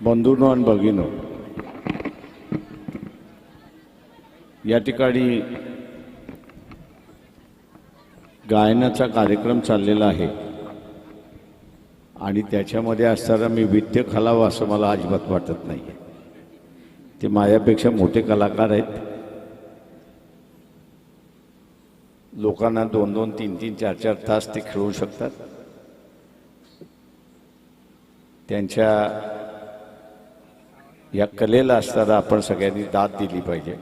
बंधूनो आणि भगिनो या ठिकाणी गायनाचा कार्यक्रम चाललेला आहे. आणि त्याच्यामध्ये असताना मी विद्य खालावं असं मला अजिबात वाटत नाही ते माझ्यापेक्षा मोठे कलाकार आहेत. लोकांना दोन दोन तीन तीन चार चार तास ते खेळू शकतात. त्यांच्या या कलेला असताना आपण सगळ्यांनी दाद दिली पाहिजे.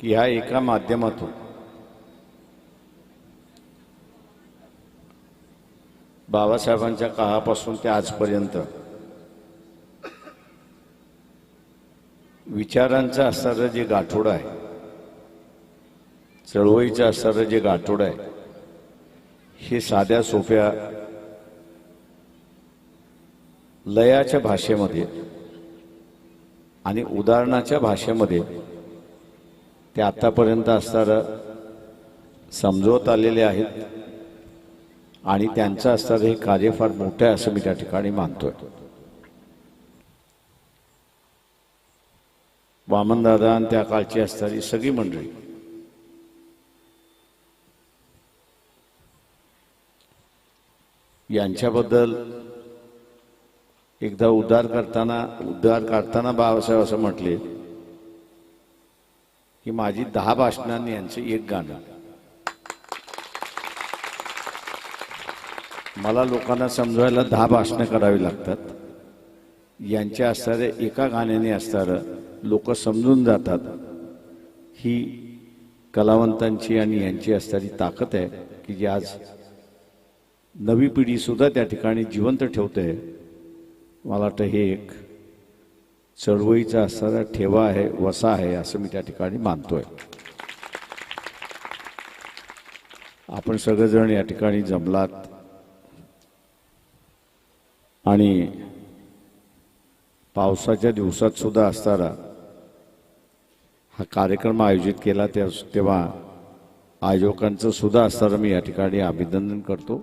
की ह्या एका माध्यमातून बाबासाहेबांच्या काळापासून ते आजपर्यंत विचारांचं असणारं जे गाठोडं आहे चळवळीचं असणारं जे गाठोडं आहे हे साध्या सोप्या लयाच्या भाषेमध्ये आणि उदाहरणाच्या भाषेमध्ये ते आत्तापर्यंत असणारं समजवत आलेले आहेत आणि त्यांचं असणारं हे कार्य फार मोठं आहे असं मी त्या ठिकाणी मानतोय. वामनदादा आणि त्या काळची असणारी सगळी मंडळी यांच्याबद्दल एकदा उद्धार करताना उद्धार काढताना बाबासाहेब असं म्हटले की माझी दहा भाषणांनी यांचं एक गाणं. मला लोकांना समजवायला दहा भाषणं करावी लागतात. यांच्या असणाऱ्या एका गाण्याने असणारं लोक समजून जातात. ही कलावंतांची आणि यांची असणारी ताकद आहे की जी आज नवी पिढीसुद्धा त्या ठिकाणी जिवंत ठेवते. मला वाटतं हे एक चळवळीचा असणारा ठेवा आहे वसा आहे असं मी त्या ठिकाणी मानतोय. आपण सगळेजण या ठिकाणी जमलात. आणि पावसाच्या दिवसात सुद्धा असताना हा कार्यक्रम आयोजित केला त्या तेव्हा आयोजकांचं सुद्धा असताना मी या ठिकाणी अभिनंदन करतो.